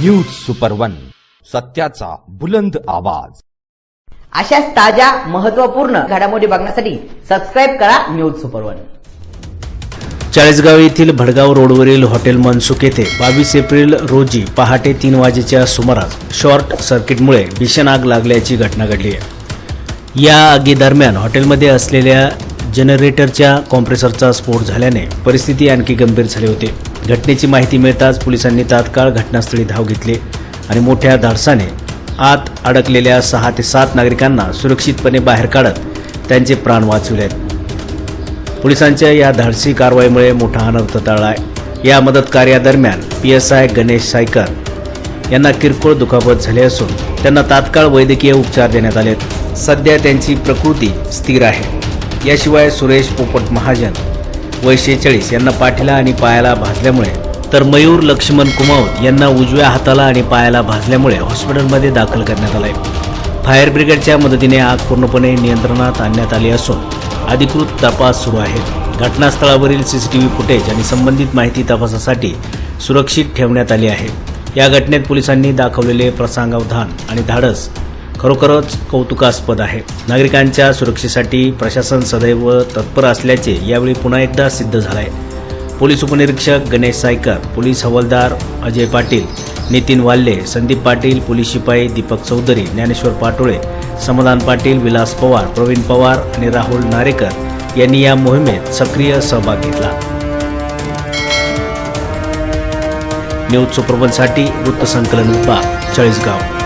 News super one सत्याचा बुलंद आवाज. अशाच ताज्या महत्त्वपूर्ण घडामोडी बघण्यासाठी सबस्क्राईब करा न्यूज सुपर वन चाळीसगाव येथील भडगाव रोडवरील हॉटेल मनसुख येथे बावीस एप्रिल रोजी पहाटे तीन वाजेच्या सुमारास शॉर्ट सर्किटमुळे भीषण आग लागल्याची घटना घडली आहे. या आगीदरम्यान हॉटेलमध्ये असलेल्या जनरेटरच्या कॉम्प्रेसरचा स्फोट झाल्याने परिस्थिती आणखी गंभीर झाली होती. घटनेची माहिती मिळताच पोलिसांनी तात्काळ घटनास्थळी धाव घेतली आणि मोठ्या धाडसाने आत अडकलेल्या सहा ते सात नागरिकांना सुरक्षितपणे बाहेर काढत त्यांचे प्राण वाचविले पोलिसांच्या या धाडसी कारवाईमुळे मोठा अनर्थ टळला आहे या मदत कार्यादरम्यान P S I Ganesh Saykar यांना किरकोळ दुखापत झाली असून त्यांना तात्काळ वैद्यकीय उपचार देण्यात आले सध्या त्यांची प्रकृती स्थिर आहे. याशिवाय सुरेश पोपट महाजन वय शेहेचाळीस यांना पाठीला आणि पायाला भाजल्यामुळे तर मयूर लक्ष्मण कुमावत यांना उजव्या हाताला आणि पायाला भाजल्यामुळे हॉस्पिटलमध्ये दाखल करण्यात आलं आहे फायर ब्रिगेडच्या मदतीने आग पूर्णपणे नियंत्रणात आणण्यात आली असून अधिकृत तपास सुरू आहे. घटनास्थळावरील सीसीटीव्ही फुटेज आणि संबंधित माहिती तपासासाठी सुरक्षित ठेवण्यात आली आहे. या घटनेत पोलिसांनी दाखवलेले प्रसंगावधान आणि धाडस खरोखरच कौतुकास्पद आहे. नागरिकांच्या सुरक्षेसाठी प्रशासन सदैव तत्पर असल्याचे यावेळी पुन्हा एकदा सिद्ध झालं आहे पोलीस उपनिरीक्षक गणेश सायकर पोलीस हवालदार अजय पाटील नितीन वाल्ले संदीप पाटील पोलीस शिपाई दीपक चौधरी ज्ञानेश्वर पाटोळे समाधान पाटील विलास पवार प्रवीण पवार आणि राहुल नारेकर यांनी या मोहिमेत सक्रिय सहभाग घेतला. न्यूज सुप्रबनसाठी वृत्तसंकलन विभाग चाळीसगाव.